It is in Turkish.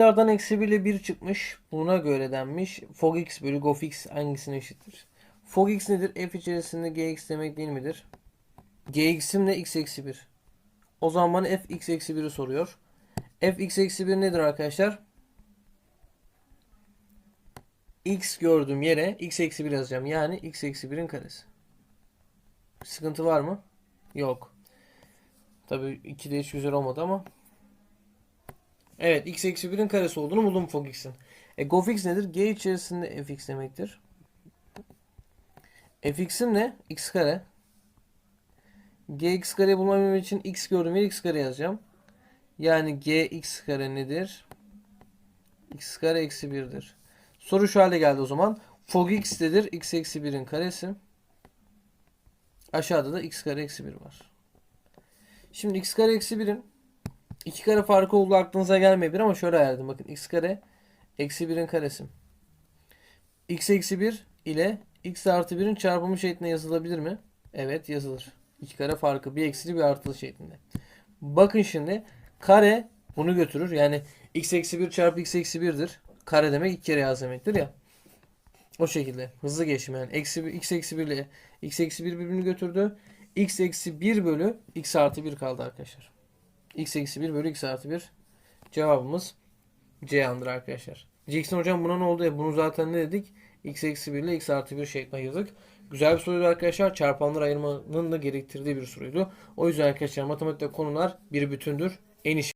Bunlardan eksi 1 ile 1 çıkmış. Buna göre denmiş. Fog x bölü gof x hangisine eşittir? Fog x nedir? F içerisinde gx demek değil midir? gx'im ne? x eksi 1. O zaman bana f x eksi 1'i soruyor. f x eksi 1 nedir arkadaşlar? x gördüğüm yere x eksi 1 yazacağım. Yani x eksi 1'in karesi. Sıkıntı var mı? Yok. Tabii 2 de hiç güzel olmadı ama. Evet x eksi 1'in karesi olduğunu buldum fog x'in. E gof x nedir? G içerisinde fx demektir. fx'im ne? x kare. gx kare bulmam için x gördüğüm yere x kare yazacağım. Yani gx kare nedir? x kare eksi 1'dir. Soru şu hale geldi o zaman. Fog x nedir? x eksi 1'in karesi. Aşağıda da x kare eksi 1 var. Şimdi x kare eksi 1'in 2 kare farkı olduğu aklınıza gelmeyebilir ama şöyle ayarladım. Bakın x kare eksi 1'in karesi. x eksi 1 ile x artı 1'in çarpımı şeklinde yazılabilir mi? Evet yazılır. 2 kare farkı bir eksili bir artılı şeklinde. Bakın şimdi kare bunu götürür. Yani x eksi 1 çarpı x eksi 1'dir. Kare demek iki kere yaz demektir ya. O şekilde. Hızlı geçim yani. Eksi, x eksi 1 ile x eksi 1 birbirini götürdü. x eksi 1 bölü x artı 1 kaldı arkadaşlar. X eksi 1 bölü x artı 1. Cevabımız Ceyhan'dır arkadaşlar. Diyeceksin hocam buna ne oldu ya? Bunu zaten ne dedik? x eksi 1 ile x artı 1 şeklinde ayırdık. Güzel bir soruydu arkadaşlar. Çarpanları ayırmanın da gerektirdiği bir soruydu. O yüzden arkadaşlar matematikte konular bir bütündür. En